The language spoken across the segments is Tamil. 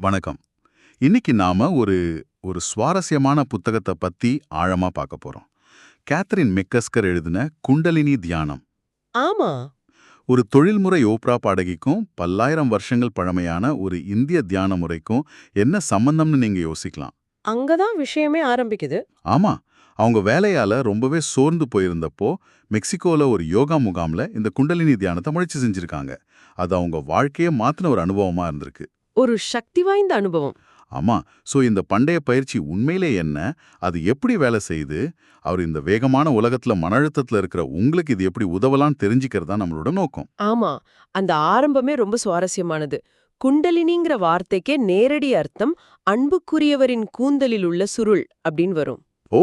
வணக்கம். இன்னைக்கு நாம ஒரு ஒரு சுவாரஸ்யமான புத்தகத்தை பத்தி ஆழமா பார்க்க போறோம். கேத்தரின் மெக்கஸ்கர் எழுதின குண்டலினி தியானம். ஆமா. ஒரு தொழில்முறை ஓப்ரா பாடகிக்கும் பல்லாயிரம் வருஷங்கள் பழமையான ஒரு இந்திய தியான முறைக்கும் என்ன சம்பந்தம்னு நீங்க யோசிக்கலாம். அங்கதான் விஷயமே ஆரம்பிக்குது. ஆமா. அவங்க வேலையால ரொம்பவே சோர்ந்து போயிருந்தப்போ மெக்சிகோல ஒரு யோகா முகாம்ல இந்த குண்டலினி தியானத்தை முயற்சி செஞ்சிருக்காங்க. அது அவங்க வாழ்க்கையே மாத்தின ஒரு அனுபவமா இருந்திருக்கு. ஒரு சக்தி வாய்ந்த அனுபவம். ஆமா சோ இந்த பண்டைய பயிற்சி உண்மையிலே என்ன? அது எப்படி வேலை செய்யுது அவர் இந்த வேகமான உலகத்துல மன அழுத்தத்துல இருக்கிற உங்களுக்கு இது எப்படி உதவலாம்னு தெரிஞ்சுக்கிறது நம்மளோட நோக்கம். ஆமா அந்த ஆரம்பமே ரொம்ப சுவாரஸ்யமானது. குண்டலினிங்கிற வார்த்தைக்கே நேரடி அர்த்தம் அன்புக்குரியவரின் கூந்தலில் உள்ள சுருள் அப்படின்னு வரும். ஓ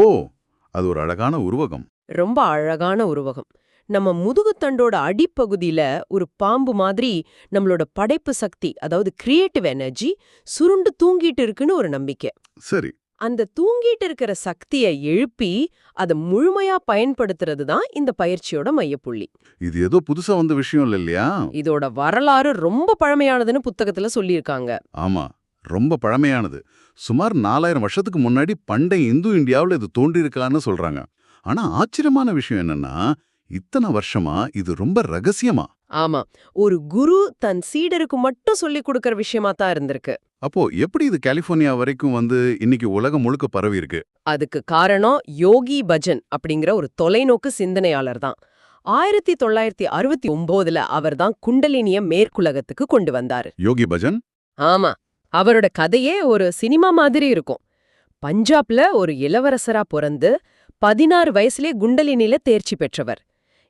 அது ஒரு அழகான உருவகம். ரொம்ப அழகான உருவகம். நம்ம முதுகுத்தண்டோட அடிப்பகுதியில ஒரு பாம்பு மாதிரி நம்மளோட படைப்பு சக்தி அதாவது கிரியேட்டிவ் எனர்ஜி சுருண்டு தூங்கிட்டு இருக்குன்னு ஒரு நம்பிக்கை. சரி. அந்த தூங்கிட்டு இருக்கிற சக்தியை எழுப்பி அதை முழுமையா பபயன்படுத்துறது தான் இந்த பயிற்சியோட மையப்புள்ளி. இது ஏதோ புதுசா வந்த விஷயம் இல்ல இல்லையா? இதோட வரலாறு ரொம்ப பழமையானதுன்னு புத்தகத்துல சொல்லியிருக்காங்க. ஆமா ரொம்ப பழமையானது. சுமார் நாலாயிரம் வருஷத்துக்கு முன்னாடி பண்டைய இந்து இந்தியாவுல இது தோன்றியிருக்கலான்னு சொல்றாங்க. ஆனா ஆச்சரியமான விஷயம் என்னன்னா இத்தனை வருஷமா இது ரொம்ப ரகசியமா? ஆமா. ஒரு குரு தன் சீடருக்கு மட்டும் சொல்லி கொடுக்கற விஷயமா தான் இருந்திருக்கு. அப்போ எப்படி இது கலிபோர்னியா வரைக்கும் வந்து இன்னைக்கு உலகம் முழுக்க பரவி இருக்கு? அதுக்கு காரணம் யோகி பஜன் அப்படிங்கிற ஒரு தொலைநோக்கு சிந்தனையாளர் தான். ஆயிரத்தி தொள்ளாயிரத்தி அறுபத்தி ஒன்பதுல அவர் தான் குண்டலினிய மேற்குலகத்துக்கு கொண்டு வந்தாரு. யோகி பஜன்? ஆமா. அவரோட கதையே ஒரு சினிமா மாதிரி இருக்கும். பஞ்சாப்ல ஒரு இளவரசரா பிறந்து பதினாறு வயசுலே குண்டலினில தேர்ச்சி பெற்றவர்.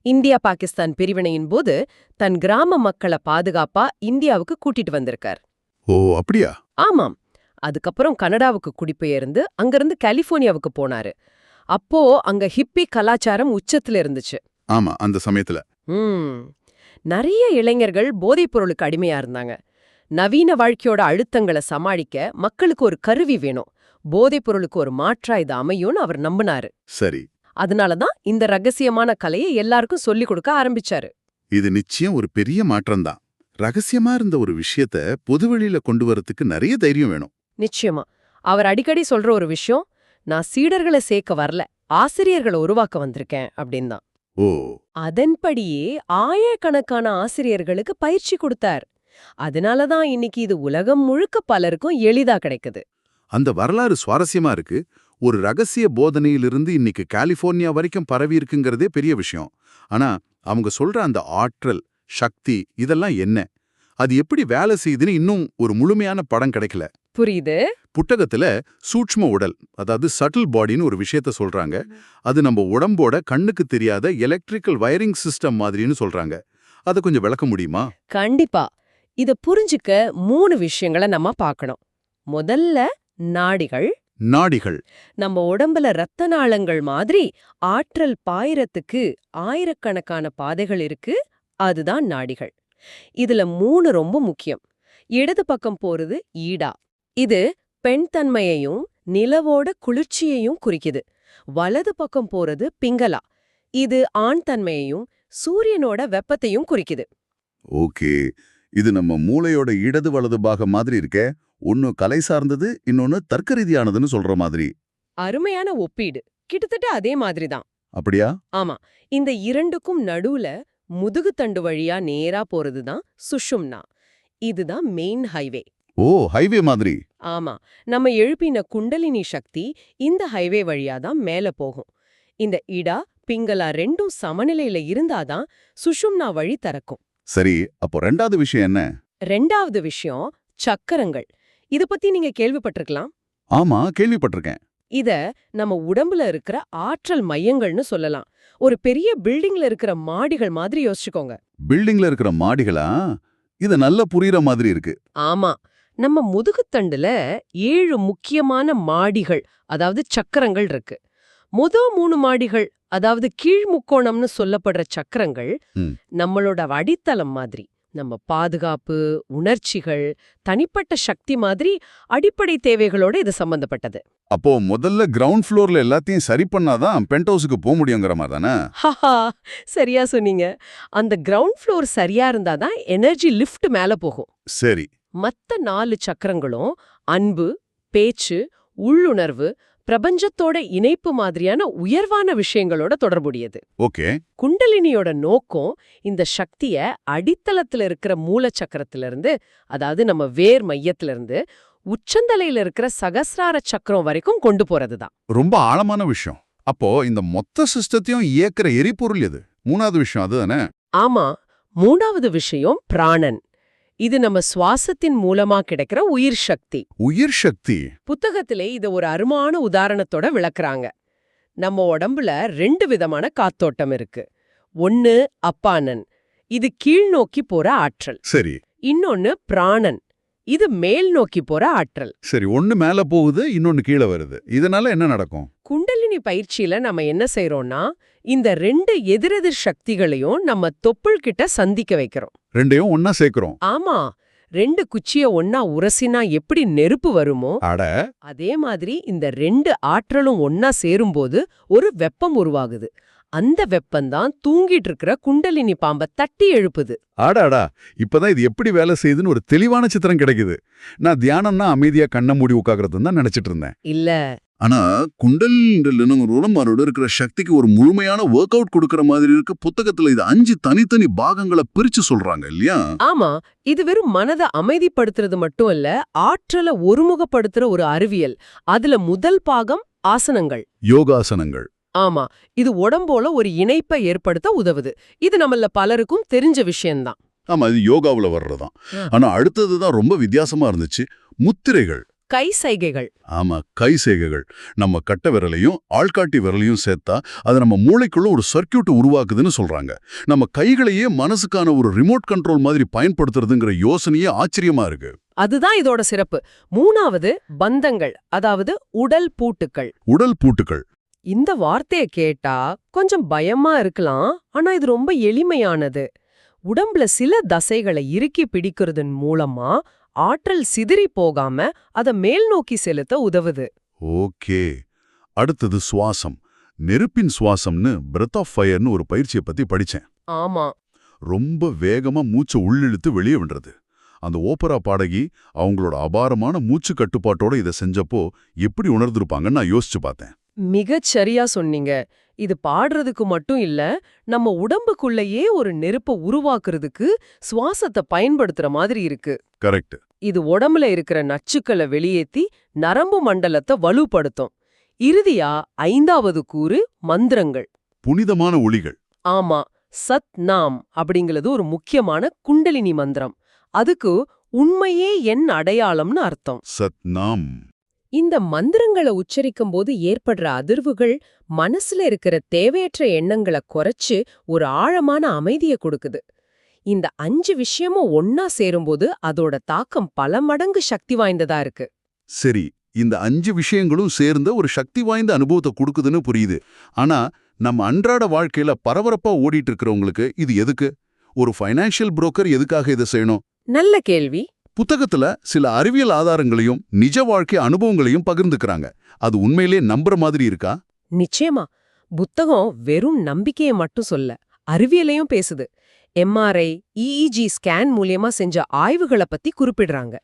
இந்தியா பாகிஸ்தான் பிரிவினையின் போது தன் கிராம மக்களை பாதுகாப்பா இந்தியாவுக்கு கூட்டிட்டு வந்திருக்கார். ஓ அப்படியா? ஆமாம். அதுக்கப்புறம் கனடாவுக்கு குடிபெயர்ந்து அங்கிருந்து கலிபோர்னியாவுக்கு போனாரு. அப்போ அங்க ஹிப்பி கலாச்சாரம் உச்சத்துல இருந்துச்சு. ஆமா அந்த சமயத்துல. நிறைய இளைஞர்கள் போதைப் பொருளுக்கு அடிமையா இருந்தாங்க. நவீன வாழ்க்கையோட அழுத்தங்களை சமாளிக்க மக்களுக்கு ஒரு கருவி வேணும். போதைப் பொருளுக்கு ஒரு மாற்றா இது அமையும்னு அவர் நம்பினாரு. சரி. அதனால தான் இந்த ரகசியமான கலையை எல்லாருக்கும் சொல்லிக் கொடுக்க ஆரம்பிச்சாரு. இது நிச்சயம் ஒரு பெரிய மாற்றம்தான். ரகசியமா இருந்த ஒரு விஷயத்த பொதுவெளியில கொண்டு வரதுக்கு நிறைய தைரியம் வேணும். நிச்சயமா. அவர் அடிக்கடி சொல்ற ஒரு விஷயம் நான் சீடர்களை சேர்க்க வரல ஆசிரியர்களை உருவாக்க வந்திருக்கேன் அப்படின்னு தான் ஓ. அதன்படியே ஆயிரக்கணக்கான ஆசிரியர்களுக்கு பயிற்சி கொடுத்தார். அதனால தான் இன்னைக்கு இது உலகம் முழுக்க பலருக்கும் எளிதா கிடைக்குது. அந்த வரலாறு சுவாரஸ்யமா இருக்கு. ஒரு ரகசிய போதனையிலிருந்து இன்னைக்கு கலிபோர்னியா வரைக்கும் பரவி இருக்குங்கிறதே பெரிய விஷயம். ஆனா அவங்க சொல்ற அந்த ஆற்றல் சக்தி இதெல்லாம் என்ன? அது எப்படி வேலை செய்யுதுன்னு இன்னும் ஒரு முழுமையான படம் கிடைக்கல. புரியுது. புட்டகத்துல சூட்ச்ம உடல் அதாவது சட்டில் பாடின்னு ஒரு விஷயத்த சொல்றாங்க. அது நம்ம உடம்போட கண்ணுக்கு தெரியாத எலக்ட்ரிக்கல் வயரிங் சிஸ்டம் மாதிரின்னு சொல்றாங்க. அதை கொஞ்சம் விளக்க முடியுமா? கண்டிப்பா. இத புரிஞ்சுக்க மூணு விஷயங்களை நம்ம பார்க்கணும். முதல்ல நாடிகள் நாடிகள். நம்ம உடம்புல ரத்த நாளங்கள் மாதிரி ஆற்றல் பாயிரத்துக்கு ஆயிரக்கணக்கான பாதைகள் இருக்கு. அதுதான் நாடிகள். இதுல மூணு ரொம்ப முக்கியம். இடது பக்கம் போறது ஈடா. இது பெண் தன்மையையும் நிலவோட குளிர்ச்சியையும் குறிக்குது. வலது பக்கம் போறது பிங்களா. இது ஆண் தன்மையையும் சூரியனோட வெப்பத்தையும் குறிக்குது. ஓகே. இது நம்ம மூளையோட இடது வலது பாகம் மாதிரி இருக்கே? ஒன்னு கலை சார்ந்தது இன்னொன்னு தர்க்க ரீதியானதுன்னு சொல்ற மாதிரி. அருமையான ஒப்பீடு. கிட்டத்தட்ட அதே மாதிரி தான். அப்படியா? ஆமா. இந்த இரண்டுக்கும் நடுவுல முதுகுத்தண்டு வழியா நேரா போறது தான் சுஷும்னா. இதுதான் மெயின் ஹைவே ஓ ஹைவே மாதிரி. ஆமா. நம்ம எழுப்பின குண்டலினி சக்தி இந்த ஹைவே வழியா தான் மேல போகும். இந்த இடா பிங்களா ரெண்டும் சமநிலையில இருந்தாதான் சுஷும்னா வழி திறக்கும். சரி அப்போ ரெண்டாவது விஷயம் என்ன? ரெண்டாவது விஷயம் சக்கரங்கள். இத பத்தி நீங்க கேள்விப்பட்டிருக்கலாம். ஆமா கேள்விப்பட்டிருக்கேன். இத நம்ம உடம்புல இருக்கிற ஆற்றல் மையங்கள்னு சொல்லலாம். ஒரு பெரிய பில்டிங்ல இருக்கிற மாடிகள் மாதிரி யோசிச்சுக்கோங்க. பில்டிங்ல இருக்கிற மாடிகளா? இது நல்ல புரியுற மாதிரி இருக்கு. ஆமா. நம்ம முதுகுத்தண்டுல ஏழு முக்கியமான மாடிகள் அதாவது சக்கரங்கள் இருக்கு. முத மூணு மாடிகள் அதாவது கீழ் முக்கோணம்னு சொல்லப்படுற சக்கரங்கள். நம்மளோட அடித்தளம் மாதிரி. நம்ம பாதுகாப்பு உணர்ச்சிகள் தனிப்பட்ட சக்தி மாதிரி அடிப்படை தேவைகளோட இது சம்பந்தப்பட்டது. அப்போ முதல்ல கிரவுண்ட் ஃப்ளோர்ல எல்லாத்தையும் சரி பண்ணாதான் பென்ட் ஹவுஸுக்கு போக முடியுங்கிற மாதிரி தானே? ஹஹா சரியா சொன்னீங்க. அந்த கிரவுண்ட் ஃப்ளோர் சரியா இருந்தாதான் எனர்ஜி லிஃப்ட் மேல போகும். சரி. மத்த நாலு சக்கரங்களும் அன்பு பேச்சு உள்ளுணர்வு பிரபஞ்சத்தோட இணைப்பு மாதிரியான உயர்வான விஷயங்களோட தொடர்புடையது. ஓகே. குண்டலினியோட நோக்கம் இந்த சக்திய அடித்தளத்துல இருக்கிற மூலச்சக்கரத்துல இருந்து அதாவது நம்ம வேர் மையத்துல இருந்து உச்சந்தலையில இருக்கிற சகசிரார சக்கரம் வரைக்கும் கொண்டு போறதுதான். ரொம்ப ஆழமான விஷயம். அப்போ இந்த மொத்த சிஸ்டத்தையும் இயக்குற எரிபொருள் எது? மூணாவது விஷயம் அதுதானே ஆமா. மூணாவது விஷயம் பிராணன். இது நம்ம சுவாசத்தின் மூலமா கிடைக்கிற உயிர் சக்தி. உயிர் சக்தி? புத்தகத்திலே இத ஒரு அருமான உதாரணத்தோட விளக்குறாங்க. நம்ம உடம்புல ரெண்டு விதமான காத்தோட்டம் இருக்கு. ஒன்னு அப்பானன். இது கீழ் நோக்கி போற ஆற்றல். சரி. இன்னொன்னு பிராணன். இது மேல் நோக்கி போற ஆற்றல். சரி ஒண்ணு மேல போகுது இன்னொன்னு கீழே வருது. இதனால என்ன நடக்கும்? குண்டலினி பயிற்சியில நம்ம என்ன செய்றோம்னா இந்த ரெண்டு எதிரெதிர் சக்திகளையும் நம்ம தொப்புள் கிட்ட சந்திக்க வைக்கிறோம். ரெண்டையும் ஒன்னா சேர்க்கிறோம். ஆமா ரெண்டு குச்சிய ஒன்னா உரசினா எப்படி நெருப்பு வருமோ அட. அதே மாதிரி இந்த ரெண்டு ஆற்றலும் ஒன்னா சேரும்போது ஒரு வெப்பம் உருவாகுது. அந்த வெப்பம்தான் தூங்கிட்டு இருக்கிற குண்டலினி பாம்ப தட்டி எழுப்புது. ஆடாடா இப்பதான் இது எப்படி வேலை செய்யுதுன்னு ஒரு தெளிவான சித்திரம் கிடைக்குது. நான் தியானம்னா அமைதியா கண்ணை மூடி உட்கார்றதுன்னு தான் நினைச்சிட்டு இருந்தேன். இல்ல. ஆனா குண்டலினோட இருக்கிற சக்திக்கு ஒரு முழுமையான ஒர்க் அவுட் கொடுக்கற மாதிரி இருக்க புத்தகத்துல இது அஞ்சு தனித்தனி பாகங்களை பிரிச்சு சொல்றாங்க இல்லையா? ஆமா இது வெறும் மனதை அமைதிப்படுத்துறது மட்டும் இல்ல ஆற்றலை ஒருமுகப்படுத்துற ஒரு அறிவியல். அதுல முதல் பாகம் ஆசனங்கள். யோகாசனங்கள். ஆமா இது உடம்போல ஒரு இணைப்பை ஏற்படுத்த உதவுது. இது நம்மள பலருக்கும் தெரிஞ்ச விஷயம்தான். ஆமா இது யோகாவுல வர்றதுதான். ஆனா அடுத்ததுதான் ரொம்ப வித்தியாசமா இருந்துச்சு முத்திரைகள். கை சைகைகள். ஆமா கை சேகைகள். நம்ம கட்ட விரலையும் ஆள்காட்டி விரலையும் சேர்த்தா அது நம்ம மூளைக்குள்ள ஒரு சர்க்கியூட் உருவாக்குதுன்னு சொல்றாங்க. நம்ம கைகளையே மனசுக்கான ஒரு ரிமோட் கண்ட்ரோல் மாதிரி பயன்படுத்துறதுங்கிற யோசனையே ஆச்சரியமா இருக்கு. அதுதான் இதோட சிறப்பு. மூணாவது பந்தங்கள் அதாவது உடல் பூட்டுக்கள். உடல் பூட்டுக்கள். இந்த வார்த்தைய கேட்டா கொஞ்சம் பயமா இருக்கலாம். ஆனா இது ரொம்ப எளிமையானது. உடம்புல சில தசைகளை இறுக்கி பிடிக்கிறதன் மூலமா ஆற்றல் சிதறி போகாம அத மேல் நோக்கி செலுத்த உதவுது. ஓகே. அடுத்தது சுவாசம். நெருப்பின் சுவாசம்னு பிரெத் ஆஃப் ஃபயர்னு ஒரு பயிற்சியை பத்தி படிச்சேன். ஆமா. ரொம்ப வேகமா மூச்சை உள்ளிழுத்து வெளியே விடுறது. அந்த ஓப்பரா பாடகி அவங்களோட அபாரமான மூச்சு கட்டுப்பாட்டோட இதை செஞ்சப்போ எப்படி உணர்ந்திருப்பாங்கன்னு நான் யோசிச்சு பார்த்தேன். மிகச் சரியா சொன்னீங்க. இது பாடுறதுக்கு மட்டும் இல்ல நம்ம உடம்புக்குள்ளேயே ஒரு நெருப்ப உருவாக்குறதுக்கு சுவாசத்தை பயன்படுத்துற மாதிரி இருக்கு. கரெக்ட் இது உடம்புல இருக்கிற நச்சுக்களை வெளியேத்தி நரம்பு மண்டலத்தை வலுப்படுத்தும். இறுதியா ஐந்தாவது கூறு மந்திரங்கள். புனிதமான ஒளிகள் ஆமா சத் நாம் அப்படிங்கிறது ஒரு முக்கியமான குண்டலினி மந்திரம். அதுக்கு உண்மையே என் அடையாளம்னு அர்த்தம். சத் நாம். இந்த மந்திரங்களை உச்சரிக்கும் போது ஏற்படுற அதிர்வுகள் மனசுல இருக்கிற தேவையற்ற எண்ணங்களை குறைச்சு ஒரு ஆழமான அமைதிய கொடுக்குது. இந்த அஞ்சு விஷயமும் ஒன்னா சேரும்போது அதோட தாக்கம் பல மடங்கு சக்தி வாய்ந்ததா இருக்கு. சரி இந்த அஞ்சு விஷயங்களும் சேர்ந்த ஒரு சக்தி வாய்ந்த அனுபவத்தை கொடுக்குதுன்னு புரியுது. ஆனா நம்ம அன்றாட வாழ்க்கையில பரபரப்பா ஓடிட்டு இருக்கிறவங்களுக்கு இது எதுக்கு? ஒரு ஃபைனான்சியல் புரோக்கர் எதுக்காக இதை செய்யணும்? நல்ல கேள்வி. புத்தகத்துல சில அறிவியல் ஆதாரங்களையும் நிஜ வாழ்க்கை அனுபவங்களையும் பகிர்ந்துக்கிறாங்க. அது உண்மையிலே நம்புற மாதிரி இருக்கா? நிச்சயமா. புத்தகம் வெறும் நம்பிக்கையை மட்டும் சொல்ல அறிவியலையும் பேசுது. எம்ஆர்ஐ இஇஜி ஸ்கேன் மூலியமா செஞ்ச ஆய்வுகளை பத்தி குறிப்பிடுறாங்க.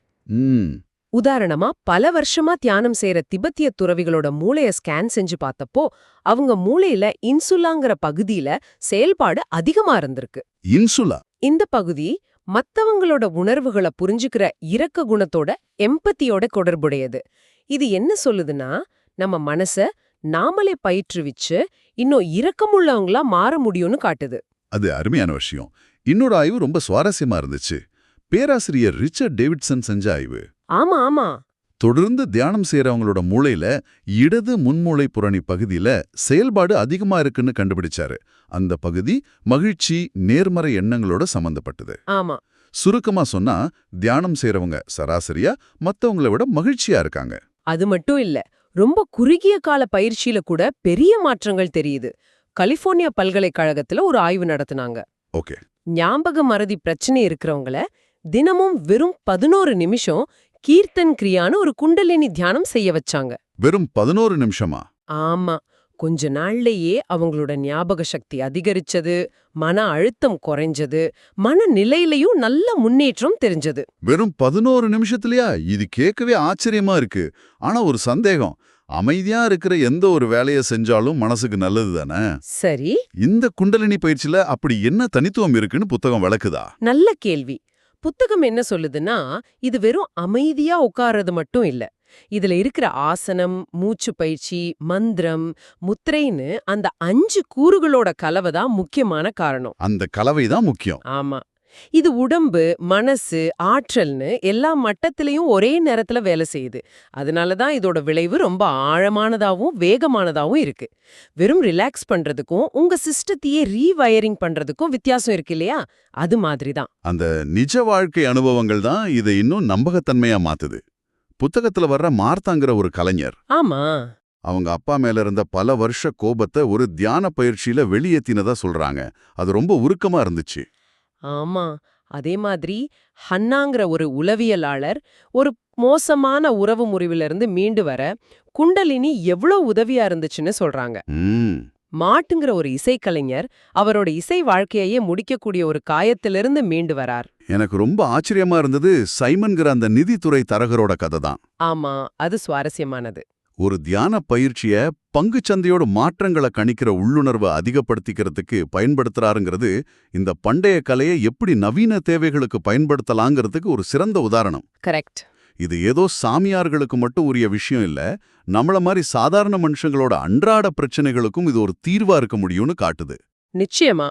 உதாரணமா பல வருஷமா தியானம் செய்யற திபெத்திய துறவிகளோட மூளைய ஸ்கேன் செஞ்சு பார்த்தப்போ அவங்க மூளையில இன்சுலாங்கிற பகுதியில செயல்பாடு அதிகமா இருந்திருக்கு. இன்சுலா? இந்த பகுதி மத்தவங்களோட உணர்வுகளை புரிஞ்சுக்கிற இரக்க குணத்தோட எம்பத்தியோட தொடர்புடையது. இது என்ன சொல்லுதுன்னா நம்ம மனச நாமளே பயிற்றுவிச்சு இன்னும் இரக்கமுள்ளவங்களா மாற முடியும்னு காட்டுது. அது அருமையான விஷயம். இன்னொரு ஆய்வு ரொம்ப சுவாரஸ்யமா இருந்துச்சு. பேராசிரியர் ரிச்சர்ட் டேவிட்சன் செஞ்ச ஆய்வு. ஆமா ஆமா. தொடர்ந்து தியானம் செய்யறவங்களோட மூளையில இடது முன்மூளை புரணி பகுதியில செயல்பாடு அதிகமா இருக்குன்னு கண்டுபிடிச்சாரு. அந்த பகுதி மகிழ்ச்சி நேர்மறை எண்ணங்களோட சம்பந்தப்பட்டது. ஆமா. சுருக்கமா சொன்னா தியானம் செய்யறவங்க சராசரியா மத்தவங்கள விட மகிழ்ச்சியா இருக்காங்க. அது மட்டும் இல்ல ரொம்ப குறுகிய கால பயிற்சியில கூட பெரிய மாற்றங்கள் தெரியுது. கலிபோர்னியா பல்கலைக்கழகத்துல ஒரு ஆய்வு நடத்துனாங்க. ஓகே. ஞாபக மறதி பிரச்சனை இருக்கிறவங்கள தினமும் வெறும் பதினோரு நிமிஷம் கீர்த்தன் கிரியான்னு ஒரு குண்டலினி தியானம் செய்ய வச்சாங்க. வெறும் பதினோரு நிமிஷமா? ஆமா. கொஞ்ச நாள்லயே அவங்களோட ஞாபக சக்தி அதிகரிச்சது மன அழுத்தம் குறைஞ்சது மனநிலையிலயும் நல்ல முன்னேற்றம் தெரிஞ்சது. வெறும் பதினோரு நிமிஷத்துலயா? இது கேட்கவே ஆச்சரியமா இருக்கு. ஆனா ஒரு சந்தேகம் அமைதியா இருக்கிற எந்த ஒரு வேலையை செஞ்சாலும் மனசுக்கு நல்லது தானே? சரி. இந்த குண்டலினி பயிற்சியில அப்படி என்ன தனித்துவம் இருக்குன்னு புத்தகம் விளக்குதா? நல்ல கேள்வி. புத்தகம் என்ன சொல்லுதுன்னா இது வெறும் அமைதியா உட்கார்றது மட்டும் இல்ல. இதுல இருக்கிற ஆசனம் மூச்சு பயிற்சி மந்திரம் முத்திரைன்னு அந்த அஞ்சு கூறுகளோட கலவை தான் முக்கியமான காரணம். அந்த கலவை தான் முக்கியம். ஆமா. இது உடம்பு மனசு ஆற்றல்னு எல்லா மட்டத்திலையும் ஒரே நேரத்துல வேலை செய்யுது. அதனால தான் இதோட விளைவு ரொம்ப ஆழமானதாவும் வேகமானதாவும் இருக்கு. வெறும் ரிலாக்ஸ் பண்றதுக்கும் உங்க சிஸ்டத்தையே ரீவயரிங் பண்றதுக்கும் வித்தியாசம் இருக்கு இல்லையா? அது மாதிரி தான். அந்த நிஜ வாழ்க்கை அனுபவங்கள் தான் இதை இன்னும் நம்பகத்தன்மையா மாத்துது. புத்தகத்துல வர்ற மார்த்தாங்கிற ஒரு கலைஞர் ஆமா. அவங்க அப்பா மேல இருந்த பல வருஷ கோபத்தை ஒரு தியான பயிற்சியில வெளியேத்தினதா சொல்றாங்க. அது ரொம்ப உருக்கமா இருந்துச்சு. ஆமா. அதே மாதிரி ஹன்னாங்கிற ஒரு உளவியலாளர் ஒரு மோசமான உறவு முறிவிலிருந்து மீண்டு வர குண்டலினி எவ்வளோ உதவியா இருந்துச்சுன்னு சொல்றாங்க. மாட்டுங்கிற ஒரு இசைக்கலைஞர் அவரோட இசை வாழ்க்கையையே முடிக்கக்கூடிய ஒரு காயத்திலிருந்து மீண்டு வரார். எனக்கு ரொம்ப ஆச்சரியமா இருந்தது சைமன்கிற அந்த நிதித்துறை தரகரோட கதை தான். ஆமா அது சுவாரஸ்யமானது. ஒரு தியான பயிற்சிய பங்குச்சந்தையோட மாற்றங்களை கணிக்கிற உள்ளுணர்வை அதிகப்படுத்திக்கிறதுக்கு பயன்படுத்துறாருங்கிறது இந்த பண்டைய கலையை எப்படி நவீன தேவைகளுக்கு பயன்படுத்தலாங்கிறதுக்கு ஒரு சிறந்த உதாரணம். கரெக்ட். இது ஏதோ சாமியார்களுக்கு மட்டும் உரிய விஷயம் இல்ல நம்மள மாதிரி சாதாரண மனுஷங்களோட அன்றாட பிரச்சனைகளுக்கும் இது ஒரு தீர்வா இருக்க முடியும்னு காட்டுது. நிச்சயமா.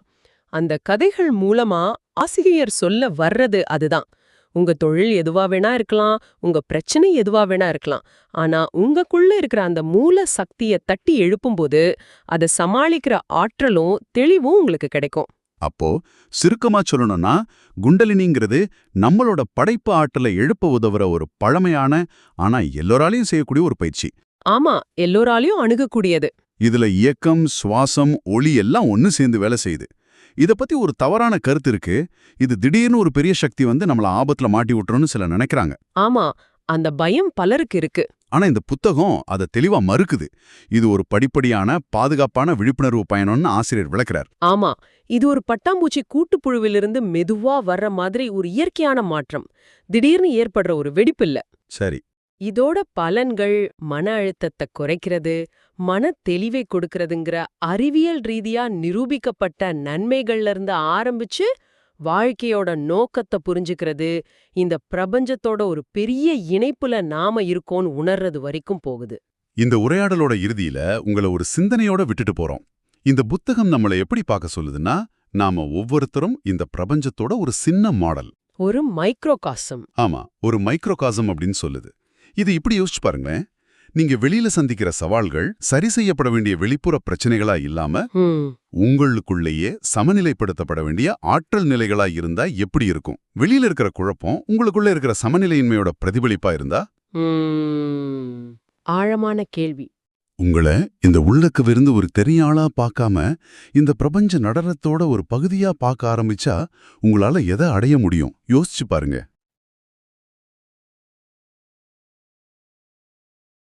அந்த கதைகள் மூலமா ஆசிரியர் சொல்ல வர்றது அதுதான். உங்க தொழில் எதுவா வேணா இருக்கலாம் உங்க பிரச்சனை எதுவா வேணா இருக்கலாம். ஆனா உங்களுக்குள்ள இருக்கிற அந்த மூல சக்திய தட்டி எழுப்பும்போது அதை சமாளிக்கிற ஆற்றலும் தெளிவும் உங்களுக்கு கிடைக்கும். அப்போ சுருக்கமா சொல்லணும்னா குண்டலினிங்கிறது நம்மளோட படைப்பு ஆற்றலை எழுப்ப உதவுற ஒரு பழமையான ஆனா எல்லோராலையும் செய்யக்கூடிய ஒரு பயிற்சி. ஆமா எல்லோராலையும் அணுகக்கூடியது. இதுல இயக்கம் சுவாசம் ஒளி எல்லாம் ஒன்னு சேர்ந்து வேலை செய்யுது. இத பத்தி ஒரு தவறான கருத்து இருக்கு. இது திடீர்னு ஒரு பெரிய சக்தி வந்து நம்மள ஆபத்துல மாட்டி விட்டுருன்னு சில நினைக்கிறாங்க. ஆமா அந்த பயம் பலருக்கு இருக்கு. ஆனா இந்த புத்தகம் அதை தெளிவா மறுக்குது. இது ஒரு படிப்படியான பாதுகாப்பான விழிப்புணர்வு பயணம்னு ஆசிரியர் விளக்குறார். ஆமா இது ஒரு பட்டாம்பூச்சி கூட்டுப்புழுவிலிருந்து மெதுவா வர்ற மாதிரி ஒரு இயற்கையான மாற்றம். திடீர்னு ஏற்படுற ஒரு வெடிப்பில்ல சரி. இதோட பலன்கள் மன அழுத்தத்தை குறைக்கிறது மன தெளிவை கொடுக்கறதுங்கிற அறிவியல் ரீதியா நிரூபிக்கப்பட்ட நன்மைகள்ல இருந்து ஆரம்பிச்சு வாழ்க்கையோட நோக்கத்தை புரிஞ்சுக்கிறது. இந்த பிரபஞ்சத்தோட ஒரு பெரிய இணைப்புல நாம இருக்கோம்னு உணர்றது வரைக்கும் போகுது. இந்த உரையாடலோட இறுதியில உங்களை ஒரு சிந்தனையோட விட்டுட்டு போறோம். இந்த புத்தகம் நம்மளை எப்படி பார்க்க சொல்லுதுன்னா நாம ஒவ்வொருத்தரும் இந்த பிரபஞ்சத்தோட ஒரு சின்ன மாடல். ஒரு மைக்ரோகாசம். ஆமா ஒரு மைக்ரோகாசம் அப்படின்னு சொல்லுது. இது இப்படி யோசிச்சு பாருங்களேன். நீங்க வெளியில சந்திக்கிற சவால்கள் சரி செய்யப்பட வேண்டிய வெளிப்புற பிரச்சனைகளா இல்லாம உங்களுக்குள்ளேயே சமநிலைப்படுத்தப்பட வேண்டிய ஆற்றல் நிலைகளா இருந்தா எப்படி இருக்கும்? வெளியில இருக்கிற குழப்பம் உங்களுக்குள்ள இருக்கிற சமநிலையின்மையோட பிரதிபலிப்பா இருந்தா. ஆழமான கேள்வி. உங்களை இந்த உள்ளக்கவிருந்து ஒரு தெரியாளா பார்க்காம இந்த பிரபஞ்ச நடனத்தோட ஒரு பகுதியா பார்க்க ஆரம்பிச்சா உங்களால எதை அடைய முடியும்? யோசிச்சு பாருங்க.